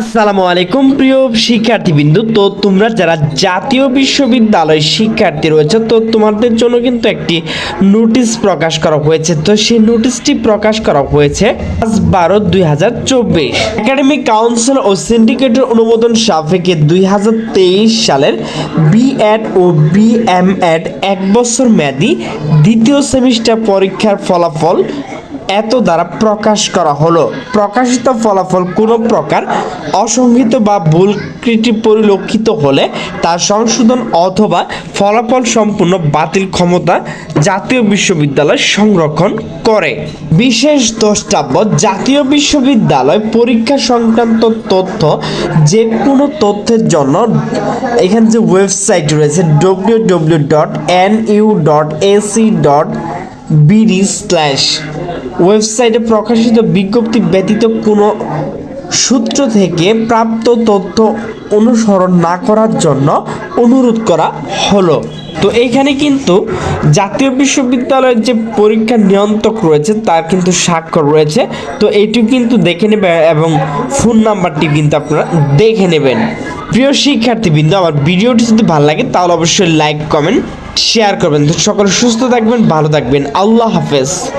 আসসালামু আলাইকুম, প্রিয় শিক্ষার্থীবৃন্দু। তো তোমরা যারা জাতীয় বিশ্ববিদ্যালয় শিক্ষার্থী রয়েছে, তো তোমাদের জন্য কিন্তু একটি নোটিশ প্রকাশ করা হয়েছে। তো সেই নোটিশটি প্রকাশ করা হয়েছে পাঁচ বারো দুই হাজার চব্বিশ। একাডেমিক কাউন্সিল ও সিন্ডিকেটের অনুমোদন সাপেক্ষে দুই হাজার তেইশ সালের বি এড ও বি এম এড এক বছর মেয়াদি দ্বিতীয় সেমিস্টার পরীক্ষার ফলাফল এত দ্বারা প্রকাশ করা হলো। প্রকাশিত ফলাফল কোনো প্রকার অসংহিত বা ভুল ত্রুটি পরিলক্ষিত হলে তার সংশোধন অথবা ফলাফল সম্পূর্ণ বাতিল ক্ষমতা জাতীয় বিশ্ববিদ্যালয় সংরক্ষণ করে। বিশেষ দ্রষ্টাব্য জাতীয় বিশ্ববিদ্যালয় পরীক্ষা সংক্রান্ত তথ্য যে কোনো তথ্যের জন্য এখানে যে ওয়েবসাইট রয়েছে W W dot N U dot AC dot BD slash ওয়েবসাইটে প্রকাশিত বিজ্ঞপ্তি ব্যতীত কোনো সূত্র থেকে প্রাপ্ত তথ্য অনুসরণ না করার জন্য অনুরোধ করা হলো। তো এইখানে কিন্তু জাতীয় বিশ্ববিদ্যালয়ের যে পরীক্ষা নিয়ন্ত্রক রয়েছে, তার কিন্তু স্বাক্ষর রয়েছে। তো এইটি কিন্তু দেখে নেবে এবং ফোন নাম্বারটি কিন্তু আপনারা দেখে নেবেন। প্রিয় শিক্ষার্থীবৃন্দ, আমার ভিডিওটি যদি ভালো লাগে, তাহলে অবশ্যই লাইক, কমেন্ট, শেয়ার করবেন। তো সকলে সুস্থ থাকবেন, ভালো থাকবেন। আল্লাহ হাফেজ।